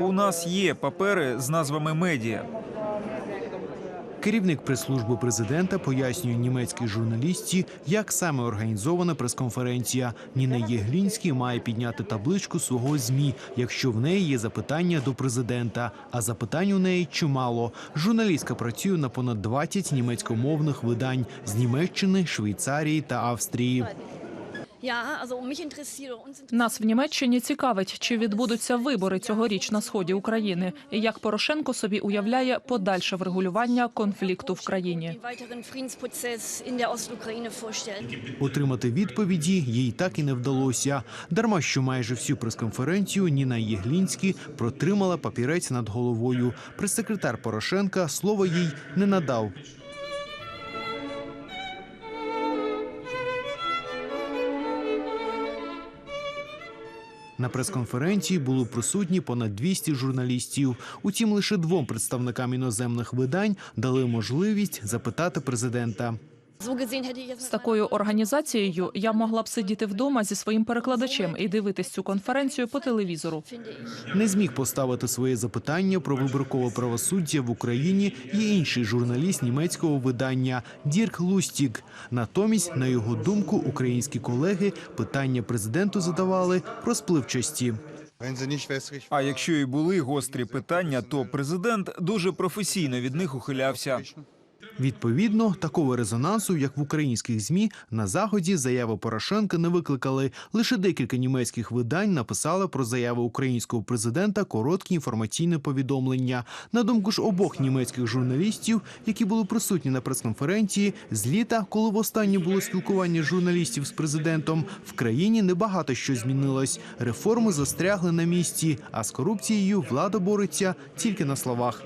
У нас є папери з назвами медіа. Керівник прес-служби президента пояснює німецькій журналістці, як саме організована прес-конференція. Ніна Єглінський має підняти табличку свого змі, якщо в неї є запитання до президента. А запитань у неї чимало. Журналістка працює на понад 20 німецькомовних видань з Німеччини, Швейцарії та Австрії. Нас в Німеччині цікавить, чи відбудуться вибори цьогоріч на сході України, і як Порошенко собі уявляє подальше врегулювання конфлікту в країні. Отримати відповіді їй так і не вдалося. Дарма що майже всю прес-конференцію Ніна Єглінський протримала папірець над головою. Прес-секретар Порошенка слово їй не надав. На прес-конференції були присутні понад 200 журналістів. Утім, лише двом представникам іноземних видань дали можливість запитати президента. З такою організацією я могла б сидіти вдома зі своїм перекладачем і дивитись цю конференцію по телевізору. Не зміг поставити своє запитання про виборкове правосуддя в Україні і інший журналіст німецького видання Дірк Лустік. Натомість, на його думку, українські колеги питання президенту задавали розпливчасті. А якщо і були гострі питання, то президент дуже професійно від них ухилявся. Відповідно, такого резонансу, як в українських змі, на заході заяви Порошенка не викликали. Лише декілька німецьких видань написали про заяви українського президента короткі інформаційні повідомлення. На думку ж обох німецьких журналістів, які були присутні на прес-конференції, з літа, коли востаннє було спілкування журналістів з президентом, в країні небагато що змінилось. Реформи застрягли на місці, а з корупцією влада бореться тільки на словах.